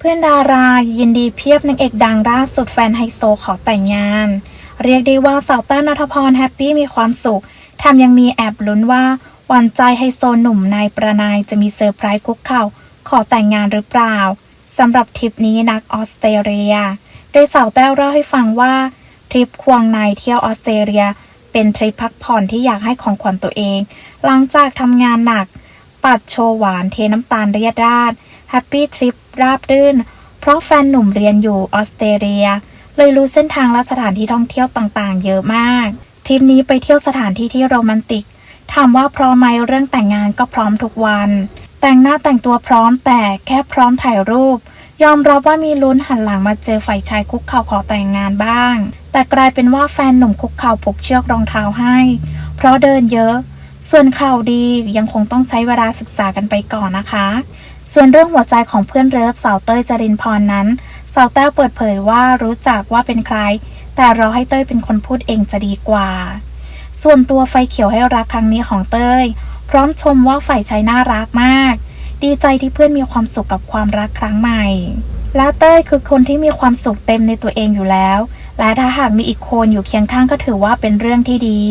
เพื่อนดารายินดีเพียบนางเอกดังล่าสุดแฟนไฮโซขอแต่งงาน เรียกได้ว่าสาวแต้วนัทพรแฮปปี้มีความสุขแถมยังมีแอบลุ้นว่าหวานใจไฮโซหนุ่มนายประนายจะมีเซอร์ไพรส์คุกเข่า ขอแต่งงานหรือเปล่าสำหรับทริปนี้นักออสเตรเลีย โดยสาวแต้วเล่าให้ฟังว่าทริปควงนายเที่ยวออสเตรเลีย เป็นทริปพักผ่อนที่อยากให้ของขวัญตัวเอง หลังจากทำงานหนัก ปัดโชว์หวานเทน้ำตาลเรียดราดแฮปปี้ทริป ราบรื่น เพราะแฟนหนุ่มเรียนอยู่ออสเตรเลีย เลยรู้เส้นทางและสถานที่ท่องเที่ยวต่างๆ เยอะมากทริปนี้ไปเที่ยวสถานที่ที่โรแมนติก ถามว่าพร้อมไหมเรื่องแต่งงานก็พร้อมทุกวัน แต่งหน้าแต่งตัวพร้อมแต่แค่พร้อมถ่ายรูป ยอมรับว่ามีลุ้นหันหลังมาเจอฝ่ายชายคุกเข่าขอแต่งงานบ้าง แต่กลายเป็นว่าแฟนหนุ่มคุกเข่าผูกเชือกรองเท้าให้ เพราะเดินเยอะ ส่วนข่าวดียังคงต้องใช้เวลาศึกษากันไปก่อนนะคะ ส่วนเรื่องหัวใจของเพื่อนเลิฟสาวเต้ยจรินพรนั้น สาวแต้วเปิดเผยว่ารู้จักว่าเป็นใคร แต่รอให้เต้ยเป็นคนพูดเองจะดีกว่า ส่วนตัวไฟเขียวให้รักครั้งนี้ของเต้ย พร้อมชมว่าฝ่ายชายน่ารักมาก ดีใจที่เพื่อนมีความสุขกับความรักครั้งใหม่ และเต้ยคือคนที่มีความสุขเต็มในตัวเองอยู่แล้ว และถ้าหากมีอีกคนอยู่เคียงข้างก็ถือว่าเป็นเรื่องที่ดี